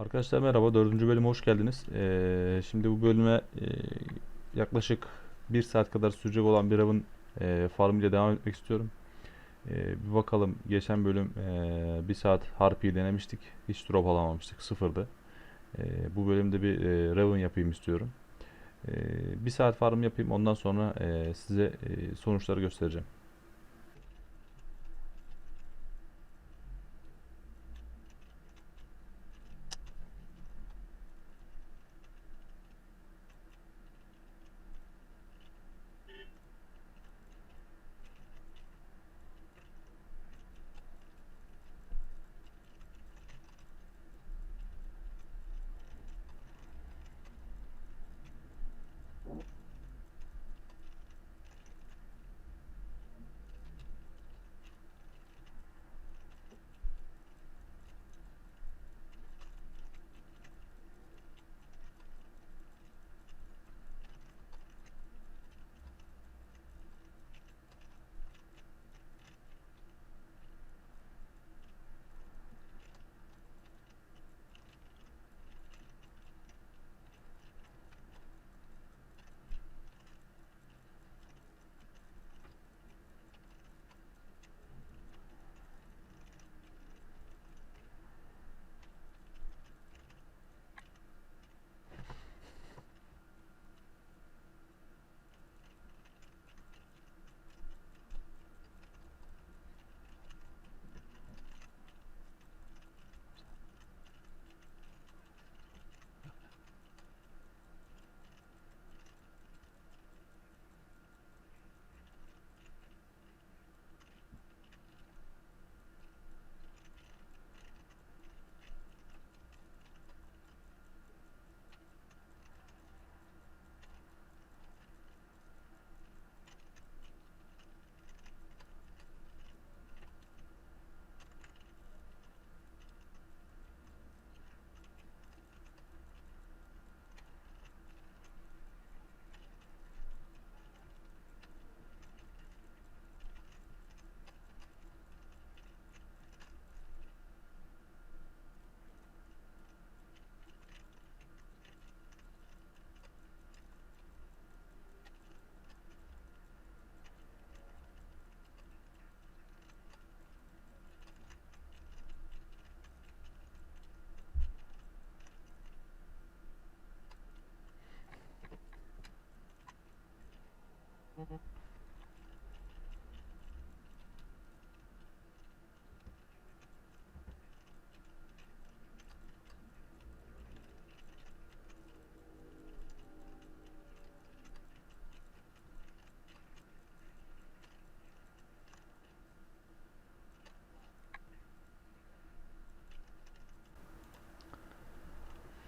Arkadaşlar merhaba, dördüncü bölüme hoş geldiniz. Ee, şimdi bu bölüme e, yaklaşık bir saat kadar sürecek olan bir avın e, farm ile devam etmek istiyorum. Ee, bir bakalım, geçen bölüm e, bir saat Harpy'yi denemiştik. Hiç drop alamamıştık, sıfırdı. Ee, bu bölümde bir e, Raven yapayım istiyorum. Ee, bir saat farm yapayım, ondan sonra e, size e, sonuçları göstereceğim.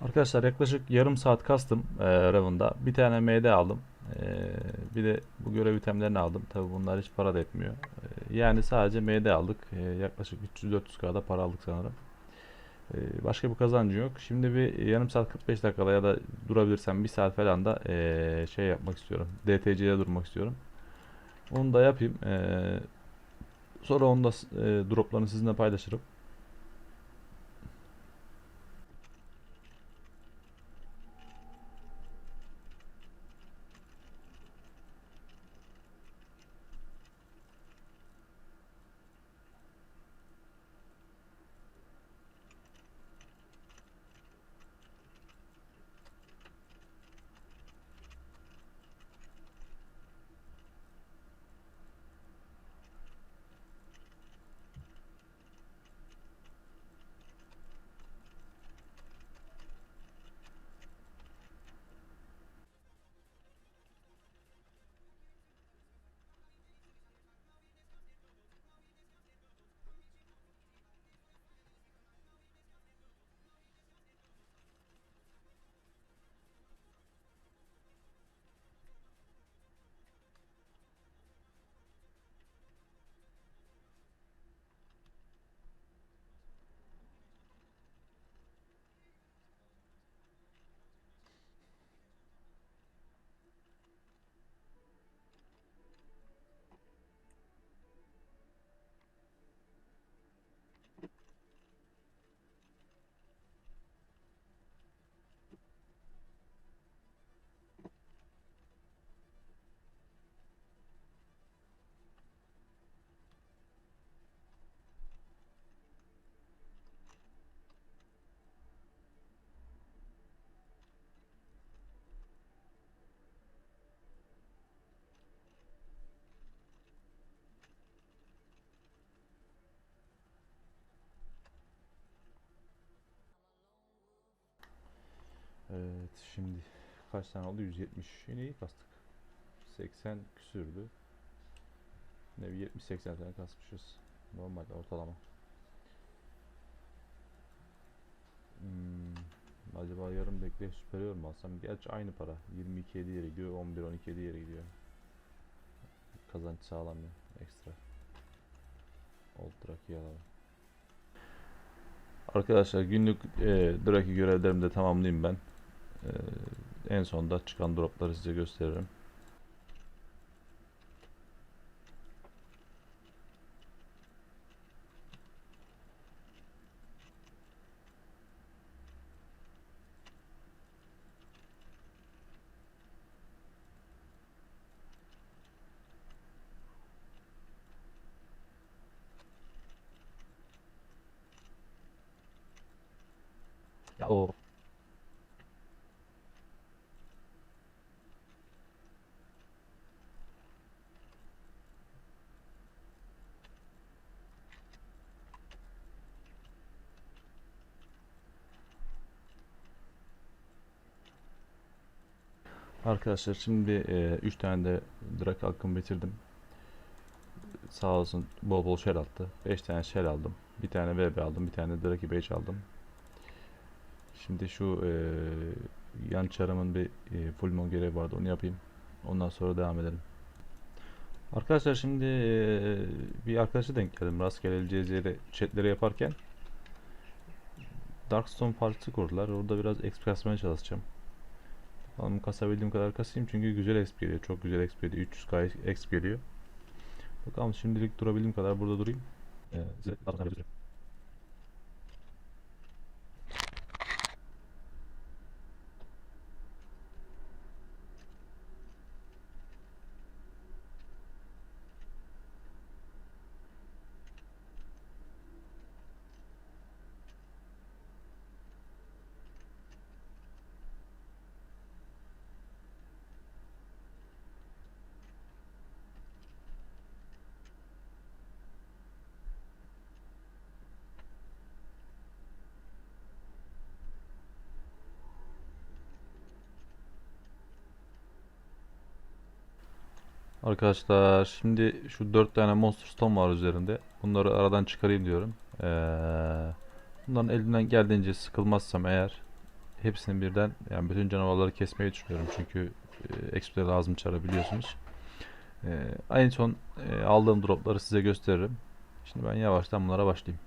Arkadaşlar yaklaşık yarım saat kastım e, Raven'da. Bir tane MD aldım. Bir de bu görev itemlerini aldım. Tabi bunlar hiç para da etmiyor. E, yani sadece MD aldık. E, yaklaşık 300-400 kadar para aldık sanırım. E, başka bir kazancı yok. Şimdi bir yarım saat 45 dakikada ya da durabilirsem bir saat falan da şey yapmak istiyorum. DTC'de durmak istiyorum. Onu da yapayım. Sonra onu da e, droplarını sizinle paylaşırım. Evet şimdi kaç tane oldu? 170. Yine iyi kastık. 80 küsürdü. Ne bir 70-80 tane kasmışız. Normal ortalama. Hmm, acaba yarım bekle superior mu alsam? Gerçi aynı para. 22 7 yere gidiyor. 11 12 7 yere gidiyor. Kazanç sağlamıyor ekstra. Old Draki'yi alalım. Arkadaşlar günlük e, Draki görevlerimi de tamamlayayım ben. E, en sonda çıkan dropları size gösteririm. Ya o Arkadaşlar şimdi 3 tane de Drake hakkımı bitirdim. Sağ olsun bol bol shell attı. 5 tane shell aldım. Bir tane VB aldım. Bir tane Drake 5 aldım. Şimdi şu e, yan çarımın bir e, full mon görevi vardı. Onu yapayım. Ondan sonra devam edelim. Arkadaşlar şimdi e, bir arkadaşa denk geldim. Rastgele CZ'de chatleri yaparken. Darkstone partisi kurdular. Orada biraz kasmaya çalışacağım. Bakalım kasabildiğim kadar kasayım çünkü güzel exp geliyor. Çok güzel exp geliyor. 300k exp geliyor. Bakalım şimdilik durabildiğim kadar burada durayım. Ee, size daha sonra Arkadaşlar şimdi şu 4 tane Monster Stone var üzerinde. Bunları aradan çıkarayım diyorum. Ee, bunların elimden geldiğince sıkılmazsam eğer hepsini birden yani bütün canavarları kesmeyi düşünüyorum. Çünkü e, XP'de lazım çara biliyorsunuz. Ee, en son e, aldığım dropları size gösteririm. Şimdi ben yavaştan bunlara başlayayım.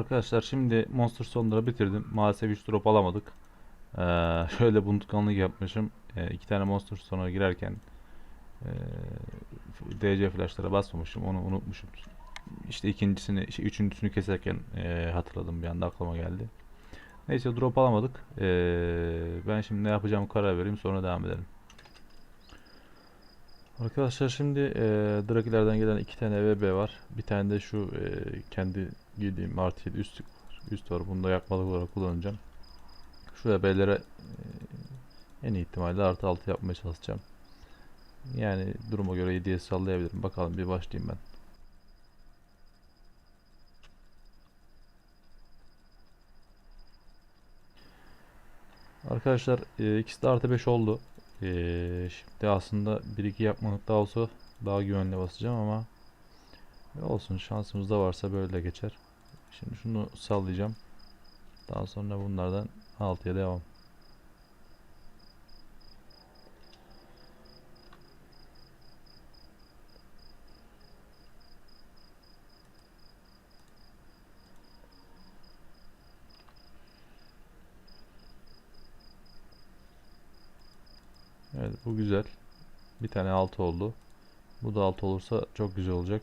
Arkadaşlar şimdi Monster Stone'ları bitirdim. Maalesef 3 drop alamadık. Ee, şöyle bunutkanlık yapmışım. Ee, tane Monster Stone'a girerken e, DC flashlara basmamışım. Onu unutmuşum. İşte ikincisini, işte üçüncüsünü keserken e, hatırladım bir anda aklıma geldi. Neyse drop alamadık. Ee, ben şimdi ne yapacağımı karar vereyim sonra devam edelim. Arkadaşlar şimdi e, Drakilerden gelen iki tane VB var. Bir tane de şu e, kendi giydiğim artı 7 üst, üst var. Bunu da yakmalık olarak kullanacağım. Şu VB'lere e, en ihtimalle artı 6 yapmaya çalışacağım. Yani duruma göre 7'ye sallayabilirim. Bakalım bir başlayayım ben. Arkadaşlar e, ikisi de artı 5 oldu. Ee, şimdi aslında 1-2 yapmadık daha olsa daha güvenli basacağım ama olsun şansımız da varsa böyle geçer. Şimdi şunu sallayacağım. Daha sonra bunlardan 6'ya devam. Bu güzel. Bir tane 6 oldu. Bu da 6 olursa çok güzel olacak.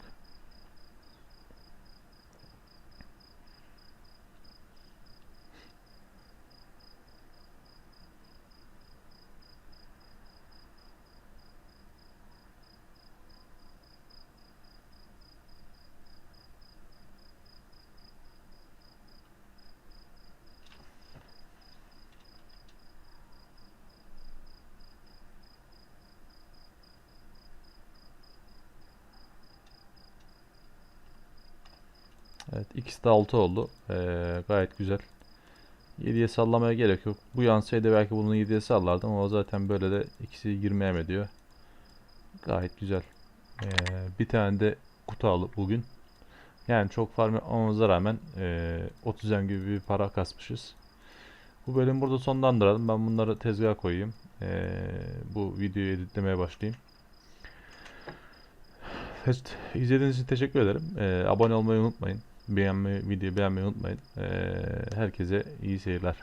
Evet ikisi de 6 oldu. Ee, gayet güzel. 7'ye sallamaya gerek yok. Bu yansıydı belki bunu 7'ye sallardım ama zaten böyle de ikisi girmeye mi ediyor. Gayet güzel. Ee, bir tane de kutu aldık bugün. Yani çok farm yapmamıza rağmen ee, 30 em gibi bir para kasmışız. Bu bölümü burada sonlandıralım. Ben bunları tezgaha koyayım. Ee, bu videoyu editlemeye başlayayım. Evet, izlediğiniz için teşekkür ederim. Ee, abone olmayı unutmayın. Beğenmeyi, videoyu beğenmeyi unutmayın. Ee, herkese iyi seyirler.